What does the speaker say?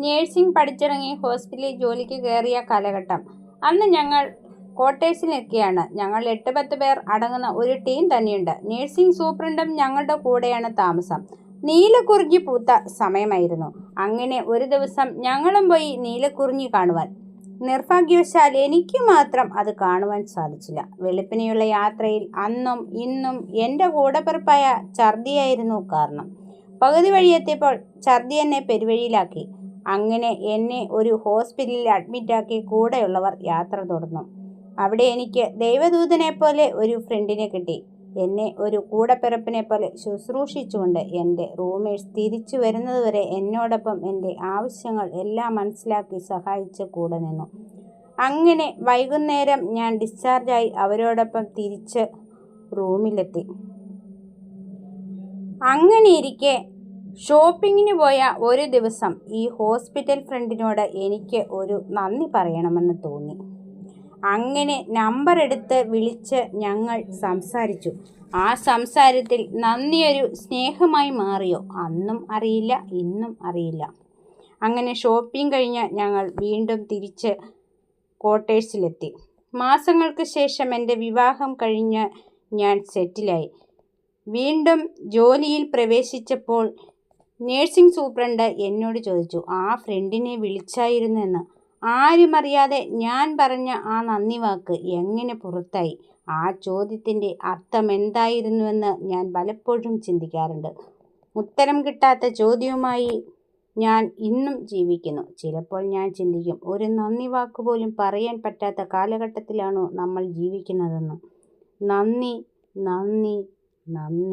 Nursing പഠിച്ചിറങ്ങി ഹോസ്പിറ്റലിൽ ജോലിക്ക് കയറിയ കാലഘട്ടം. അന്ന് ഞങ്ങൾ ക്വാർട്ടേഴ്സിൽ നിൽക്കുകയാണ് ഞങ്ങൾ എട്ട് പത്ത് പേർ അടങ്ങുന്ന ഒരു ടീം തന്നെയുണ്ട്. നേഴ്സിംഗ് സൂപ്രണ്ടും ഞങ്ങളുടെ കൂടെയാണ് താമസം. നീലക്കുറിഞ്ഞി പൂത്ത സമയമായിരുന്നു. അങ്ങനെ ഒരു ദിവസം ഞങ്ങളും പോയി നീലക്കുറിഞ്ഞി കാണുവാൻ. നിർഭാഗ്യവശാൽ എനിക്ക് മാത്രം അത് കാണുവാൻ സാധിച്ചില്ല. വെളുപ്പിനെയുള്ള യാത്രയിൽ അന്നും ഇന്നും എന്റെ കൂടപ്പിറപ്പായ ഛർദിയായിരുന്നു കാരണം. പകുതി വഴിയെത്തിയപ്പോൾ ഛർദി എന്നെ പെരുവഴിയിലാക്കി. അങ്ങനെ എന്നെ ഒരു ഹോസ്പിറ്റലിൽ അഡ്മിറ്റാക്കി കൂടെയുള്ളവർ യാത്ര തുടർന്നു. അവിടെ എനിക്ക് ദൈവദൂതനെ പോലെ ഒരു ഫ്രണ്ടിനെ കിട്ടി. എന്നെ ഒരു കൂടപ്പിറപ്പിനെ പോലെ ശുശ്രൂഷിച്ചുകൊണ്ട് എന്റെ റൂമേഴ്സ് തിരിച്ചു വരുന്നതുവരെ എന്നോടൊപ്പം എന്റെ ആവശ്യങ്ങൾ എല്ലാം മനസ്സിലാക്കി സഹായിച്ച് കൂടെ നിന്നു. അങ്ങനെ വൈകുന്നേരം ഞാൻ ഡിസ്ചാർജായി അവരോടൊപ്പം തിരിച്ച് റൂമിലെത്തി. അങ്ങനെ അങ്ങനെയിരിക്കെ ഷോപ്പിങ്ങിന് പോയ ഒരു ദിവസം ഈ ഹോസ്പിറ്റൽ ഫ്രണ്ടിനോട് എനിക്ക് ഒരു നന്ദി പറയണമെന്ന് തോന്നി. അങ്ങനെ നമ്പർ എടുത്ത് വിളിച്ച് ഞങ്ങൾ സംസാരിച്ചു. ആ സംസാരത്തിൽ നന്ദിയൊരു സ്നേഹമായി മാറിയോ? അന്നും അറിയില്ല ഇന്നും അറിയില്ല. അങ്ങനെ ഷോപ്പിംഗ് കഴിഞ്ഞ് ഞങ്ങൾ വീണ്ടും തിരിച്ച് ക്വാർട്ടേഴ്സിലെത്തി. മാസങ്ങൾക്ക് ശേഷം എന്റെ വിവാഹം കഴിഞ്ഞ് ഞാൻ സെറ്റിലായി. വീണ്ടും ജോലിയിൽ പ്രവേശിച്ചപ്പോൾ നേഴ്സിംഗ് സൂപ്രണ്ട് എന്നോട് ചോദിച്ചു ആ ഫ്രണ്ടിനെ വിളിച്ചായിരുന്നെന്ന്. ആരുമറിയാതെ ഞാൻ പറഞ്ഞ ആ നന്ദി വാക്ക് എങ്ങനെ പുറത്തായി? ആ ചോദ്യത്തിന്റെ അർത്ഥം എന്തായിരുന്നുവെന്ന് ഞാൻ പലപ്പോഴും ചിന്തിക്കാറുണ്ട്. ഉത്തരം കിട്ടാത്ത ചോദ്യവുമായി ഞാൻ ഇന്നും ജീവിക്കുന്നു. ചിലപ്പോൾ ഞാൻ ചിന്തിക്കും ഒരു നന്ദി വാക്ക് പോലും പറയാൻ പറ്റാത്ത കാലഘട്ടത്തിലാണോ നമ്മൾ ജീവിക്കുന്നതെന്ന്. നന്ദി നന്ദി നന്ദി.